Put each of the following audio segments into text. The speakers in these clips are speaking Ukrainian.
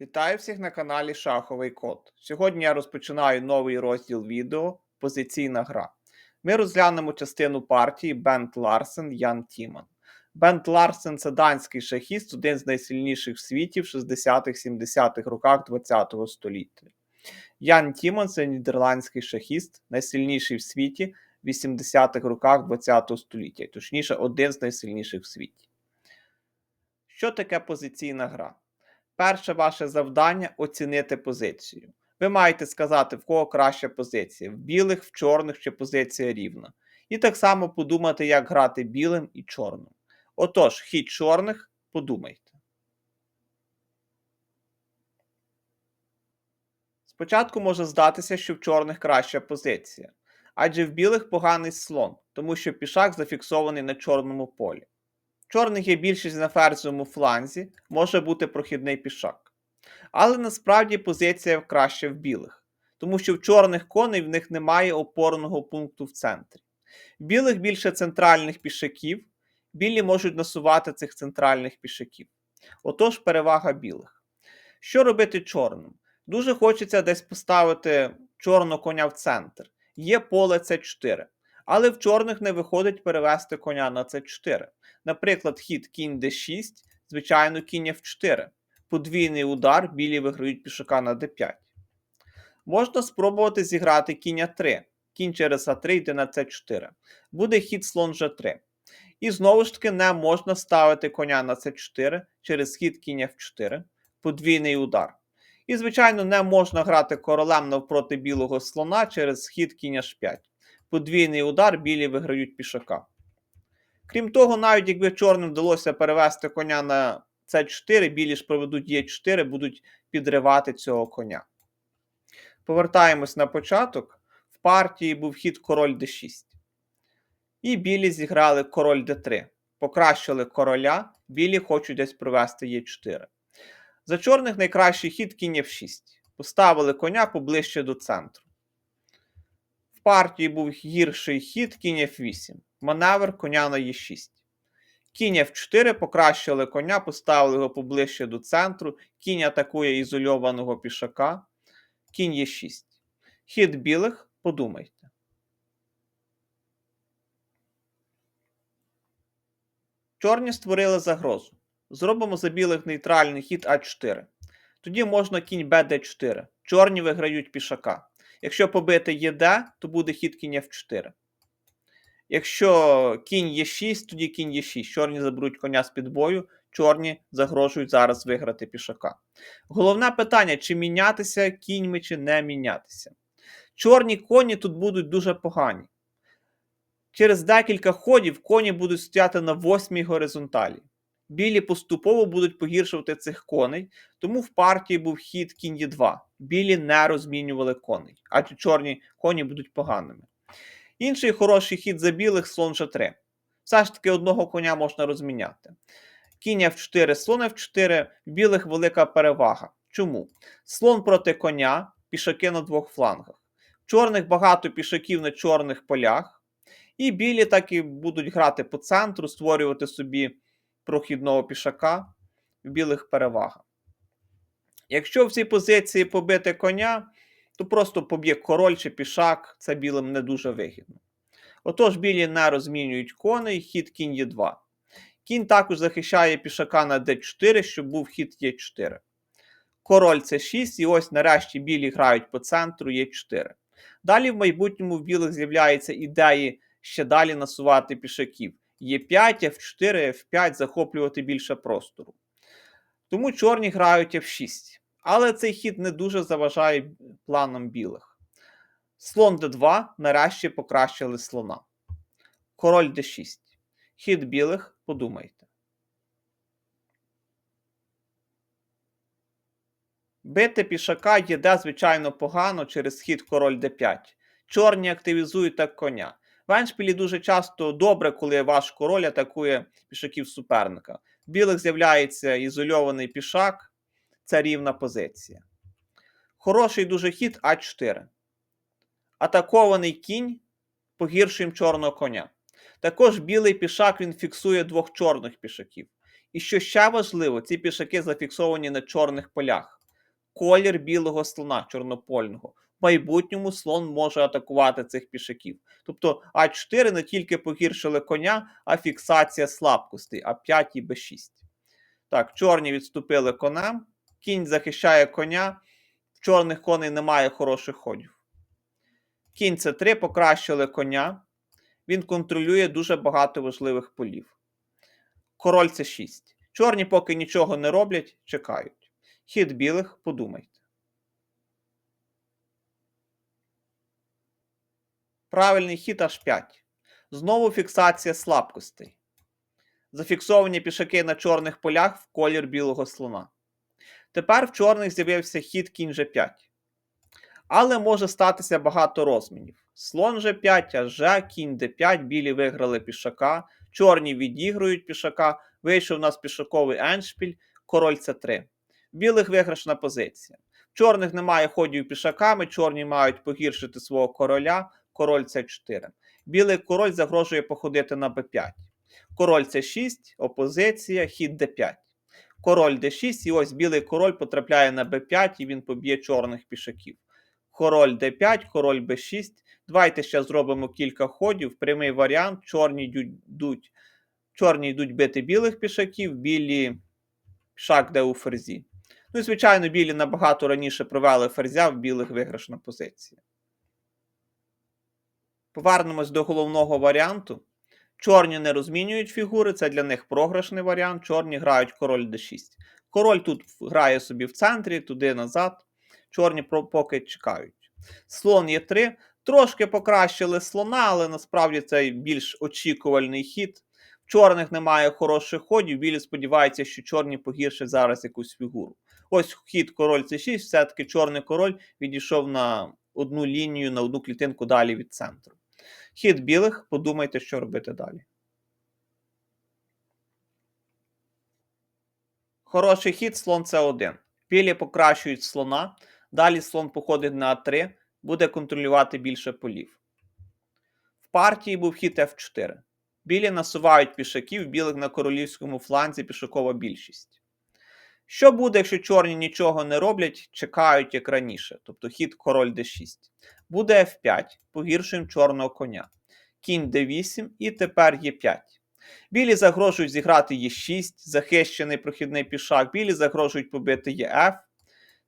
Вітаю всіх на каналі Шаховий Код. Сьогодні я розпочинаю новий розділ відео Позиційна гра. Ми розглянемо частину партії Бент Ларсен Ян Тіман. Бент Ларсен це данський шахіст, один з найсильніших в світі в 60-70-х роках ХХ століття. Ян Тіман це нідерландський шахіст, найсильніший в світі в 80-х роках ХХ століття, точніше, один з найсильніших в світі. Що таке позиційна гра? Перше ваше завдання оцінити позицію. Ви маєте сказати, в кого краща позиція: в білих, в чорних чи позиція рівна. І так само подумати, як грати білим і чорним. Отож, хід чорних подумайте. Спочатку може здатися, що в чорних краща позиція, адже в білих поганий слон, тому що пішак зафіксований на чорному полі. Чорних є більшість на ферзовому фланзі, може бути прохідний пішак. Але насправді позиція краще в білих, тому що в чорних коней в них немає опорного пункту в центрі. В білих більше центральних пішаків, білі можуть насувати цих центральних пішаків. Отож, перевага білих. Що робити чорним? Дуже хочеться десь поставити чорного коня в центр. Є поле С4. Але в чорних не виходить перевести коня на С4. Наприклад, хід кінь d6, звичайно, кінь f4. Подвійний удар, білі виграють пішака на d5. Можна спробувати зіграти кінь А3. Кінь через А3 йде на С4. Буде хід слон G3. І знову ж таки не можна ставити коня на С4 через хід кінь F4, подвійний удар. І, звичайно, не можна грати королем навпроти білого слона через хід кінь H5. Подвійний удар, білі виграють пішака. Крім того, навіть якби чорним вдалося перевести коня на С4, білі ж проведуть Е4, будуть підривати цього коня. Повертаємось на початок. В партії був хід король d6. І білі зіграли король d3. Покращили короля, білі хочуть десь провести Е4. За чорних найкращий хід кінь F6. Поставили коня поближче до центру. Партії був гірший хід кінь F8 маневр коня на Е6. Кінь F4 покращили коня, поставили його поближче до центру. Кінь атакує ізольованого пішака. Кінь Е6. Хід білих, подумайте. Чорні створили загрозу. Зробимо за білих нейтральний хід А4. Тоді можна кінь БД4. Чорні виграють пішака. Якщо побити ЄД, то буде хід кінь F4. Якщо кінь є 6, тоді кінь є 6. Чорні заберуть коня з під бою, чорні загрожують зараз виграти пішака. Головне питання: чи мінятися кіньми, чи не мінятися. Чорні коні тут будуть дуже погані. Через декілька ходів коні будуть стояти на восьмій горизонталі. Білі поступово будуть погіршувати цих коней, тому в партії був хід кінь є 2. Білі не розмінювали коней, адже чорні коні будуть поганими. Інший хороший хід за білих слон G3. Все ж таки одного коня можна розміняти. Кінь F4, слон F4, в білих велика перевага. Чому? Слон проти коня, пішаки на двох флангах. Чорних багато пішаків на чорних полях. І білі так і будуть грати по центру, створювати собі прохідного пішака, в білих перевага. Якщо в цій позиції побити коня, то просто поб'є король чи пішак, це білим не дуже вигідно. Отож, білі не розмінюють коней, хід кінь є 2. Кінь також захищає пішака на d4, щоб був хід Е4. Король це 6, і ось нарешті білі грають по центру Е4. Далі в майбутньому в білих з'являються ідеї ще далі насувати пішаків. Е5, F4, F5, захоплювати більше простору. Тому чорні грають F6. Але цей хід не дуже заважає планам білих. Слон d2 нарешті покращили слона. Король d6. Хід білих, подумайте. Бити пішака єде, звичайно, погано через хід король d5. Чорні активізують так коня. В еншпілі дуже часто добре, коли ваш король атакує пішаків суперника. Білих з'являється ізольований пішак це рівна позиція. Хороший дуже хід А4. Атакований кінь погіршуємо чорного коня. Також білий пішак він фіксує двох чорних пішаків. І що ще важливо, ці пішаки зафіксовані на чорних полях. колір білого слона чорнопольного. Майбутньому слон може атакувати цих пішаків. Тобто А4 не тільки погіршили коня, а фіксація слабкостей А5 і Б6. Так, чорні відступили конем. Кінь захищає коня. В чорних коней немає хороших ходів. Кінь С3 покращили коня. Він контролює дуже багато важливих полів. Король С6. Чорні поки нічого не роблять, чекають. Хід білих, подумайте. Правильний хід H5. Знову фіксація слабкостей. Зафіксовані пішаки на чорних полях в колір білого слона. Тепер в чорних з'явився хід кінь G5. Але може статися багато розмінів. Слон G5, аж кінь D5, білі виграли пішака, чорні відігрують пішака, вийшов у нас пішаковий еншпіль, король С3. Білих виграшна позиція. Чорних немає ходів пішаками, чорні мають погіршити свого короля, король С4. Білий король загрожує походити на Б5. Король С6, опозиція, хід Д5. Король Д6, і ось білий король потрапляє на Б5 і він поб'є чорних пішаків. Король Д5, король Б6. Давайте ще зробимо кілька ходів. Прямий варіант. Чорні йдуть, чорні йдуть бити білих пішаків, білі пішак де у ферзі. Ну і, звичайно, білі набагато раніше провели ферзя, в білих виграшна позиція. Повернемось до головного варіанту. Чорні не розмінюють фігури, це для них програшний варіант. Чорні грають король d6. Король тут грає собі в центрі, туди назад. Чорні поки чекають. Слон є 3. Трошки покращили слона, але насправді це більш очікувальний хід. В чорних немає хороших ходів. Білі сподіваються, що чорні погіршать зараз якусь фігуру. Ось хід король c6, все-таки чорний король відійшов на одну лінію, на одну клітинку далі від центру. Хід білих, подумайте, що робити далі. Хороший хід слон С1. Білі покращують слона. Далі слон походить на А3, буде контролювати більше полів. В партії був хід F4. Білі насувають пішаків, білих на королівському фланзі пішакова більшість. Що буде, якщо чорні нічого не роблять, чекають як раніше, тобто хід король d6. Буде F5, погіршуємо чорного коня. Кінь d8 і тепер Е5. Білі загрожують зіграти Е6, захищений прохідний пішак. Білі загрожують побити ЕФ.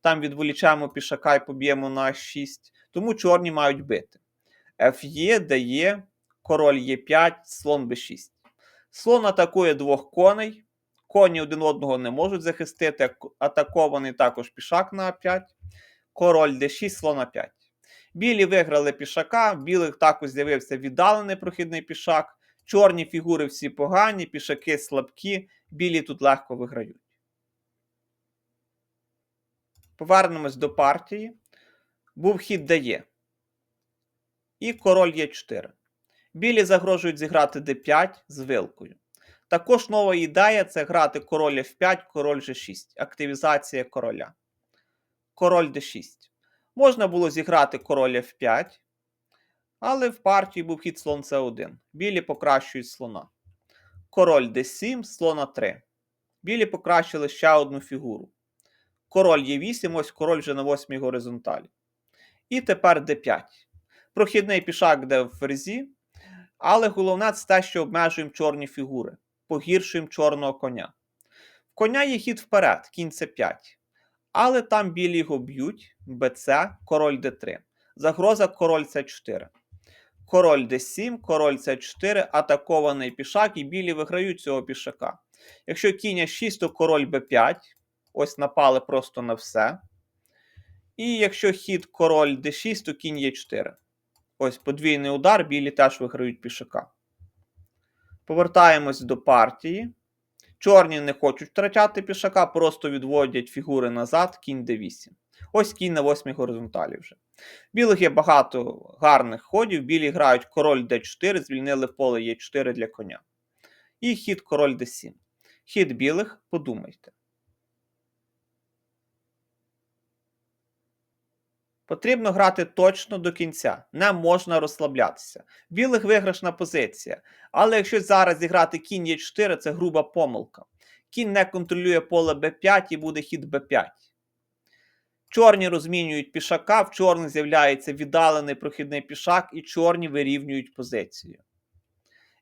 Там відволічаємо пішака і поб'ємо на 6. Тому чорні мають бити. Ф'є дає король Е5, слон Б6. Слон атакує двох коней. Коні один одного не можуть захистити. Атакований також пішак на А5. Король d6, слон А5. Білі виграли пішака, білих також з'явився віддалений прохідний пішак. Чорні фігури всі погані, пішаки слабкі, білі тут легко виграють. Повернемось до партії. Був хід дає. І король Е4. Білі загрожують зіграти d5 з вилкою. Також нова ідея це грати король F5, король G6, активізація короля. Король D6. Можна було зіграти король F5, але в партії був хід слон C1. Білі покращують слона. Король D7, слона 3. Білі покращили ще одну фігуру. Король Е8, ось король вже на 8 горизонталі. І тепер d5. Прохідний пішак де в ферзі. Але головне це те, що обмежуємо чорні фігури. Погіршуємо чорного коня. В коня є хід вперед, кінь С5. Але там білі його б'ють, БЦ, король Д3. Загроза король С4. Король Д7, король С4, атакований пішак, і білі виграють цього пішака. Якщо кінь 6, то король Б5. Ось напали просто на все. І якщо хід король d6, то кінь Е4. Ось подвійний удар, білі теж виграють пішака. Повертаємось до партії. Чорні не хочуть втрачати пішака, просто відводять фігури назад, кінь d8. Ось кінь на 8 горизонталі вже. Білих є багато гарних ходів. Білі грають король d4, звільнили поле e4 для коня. І хід король d7. Хід білих, подумайте. Потрібно грати точно до кінця, не можна розслаблятися. Білих виграшна позиція. Але якщо зараз зіграти кінь Е4, це груба помилка. Кінь не контролює поле Б5 і буде хід Б5. Чорні розмінюють пішака, в чорних з'являється віддалений прохідний пішак, і чорні вирівнюють позицію.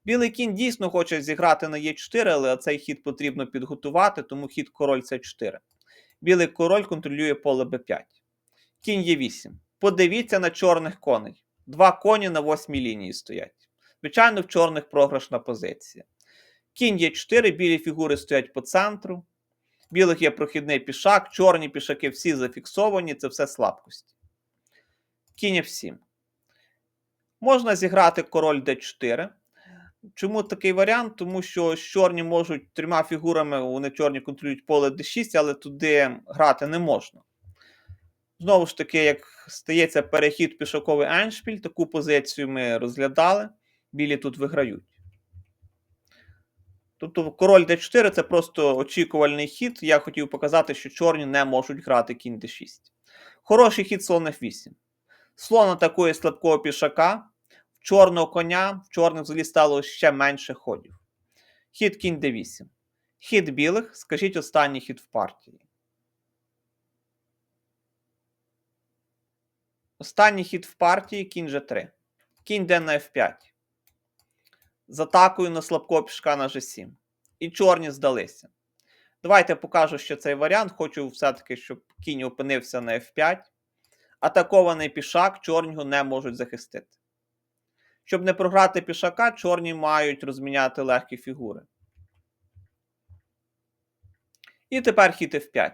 Білий кінь дійсно хоче зіграти на Е4, але цей хід потрібно підготувати, тому хід король С4. Білий король контролює поле Б5. Кінь Е8. Подивіться на чорних коней. Два коні на восьмій лінії стоять. Звичайно, в чорних програшна позиція. Кінь Е4, білі фігури стоять по центру. Білих є прохідний пішак, чорні пішаки всі зафіксовані, це все слабкості. Кінь F7. Можна зіграти король d4. Чому такий варіант? Тому що чорні можуть трьома фігурами, вони чорні контролюють поле d6, але туди грати не можна. Знову ж таки, як стається перехід пішаковий еншпіль, таку позицію ми розглядали. Білі тут виграють. Тобто король d4 це просто очікувальний хід. Я хотів показати, що чорні не можуть грати кінь d6. Хороший хід слон f8. Слон атакує слабкого пішака. В чорного коня, в чорних взагалі стало ще менше ходів. Хід кінь d8. Хід білих, скажіть останній хід в партії. Останній хід в партії кінь g3. Кінь d на f5 з атакою на слабкого пішка на G7. І чорні здалися. Давайте покажу ще цей варіант. Хочу все-таки, щоб кінь опинився на F5. Атакований пішак, чорні його не можуть захистити. Щоб не програти пішака, чорні мають розміняти легкі фігури. І тепер хід F5.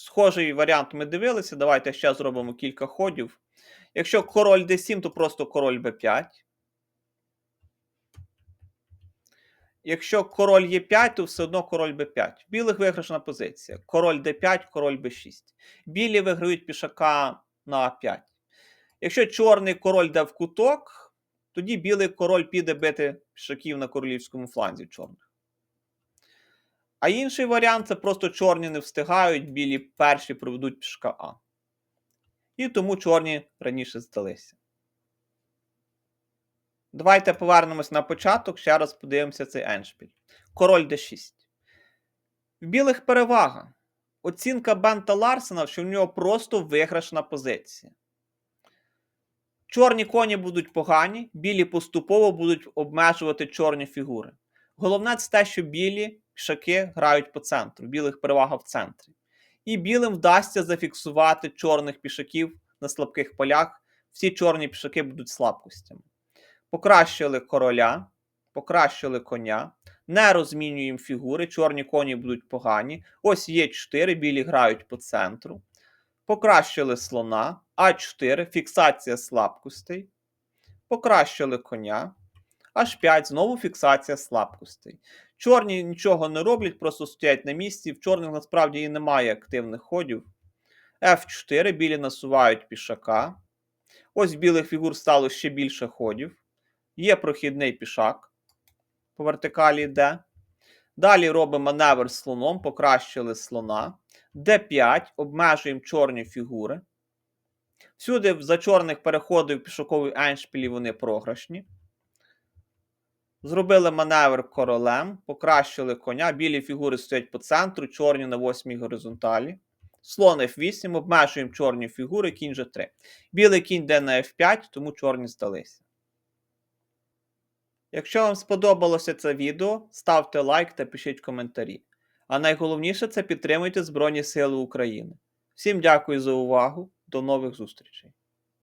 Схожий варіант ми дивилися. Давайте ще зробимо кілька ходів. Якщо король D7, то просто король B5. Якщо король Е5, то все одно король Б5. Білих виграшна позиція. Король Д5, король Б6. Білі виграють пішака на А5. Якщо чорний король йде в куток, тоді білий король піде бити пішаків на королівському фланзі чорних. А інший варіант це просто чорні не встигають, білі перші проведуть пішка А. І тому чорні раніше здалися. Давайте повернемось на початок, ще раз подивимося цей еншпіль. Король d6. В білих перевага. Оцінка Бента Ларсена, що в нього просто виграшна позиція. Чорні коні будуть погані, білі поступово будуть обмежувати чорні фігури. Головне це те, що білі пішаки грають по центру, білих перевага в центрі. І білим вдасться зафіксувати чорних пішаків на слабких полях. Всі чорні пішаки будуть слабкостями. Покращили короля, покращили коня, не розмінюємо фігури, чорні коні будуть погані. Ось є 4, білі грають по центру. Покращили слона, А4, фіксація слабкостей. Покращили коня. H5, знову фіксація слабкостей. Чорні нічого не роблять, просто стоять на місці. В чорних насправді і немає активних ходів. F4, білі насувають пішака. Ось білих фігур стало ще більше ходів. Є прохідний пішак. По вертикалі йде. Далі робимо маневр з слоном, покращили слона. D5, обмежуємо чорні фігури. Всюди за чорних переходів пішоковий еншпілі вони програшні. Зробили маневр королем, покращили коня. Білі фігури стоять по центру, чорні на восьмій горизонталі. Слон F8, обмежуємо чорні фігури, кінь G3. Білий кінь йде на F5, тому чорні здалися. Якщо вам сподобалося це відео, ставте лайк та пишіть коментарі. А найголовніше це підтримуйте Збройні Сили України. Всім дякую за увагу, до нових зустрічей!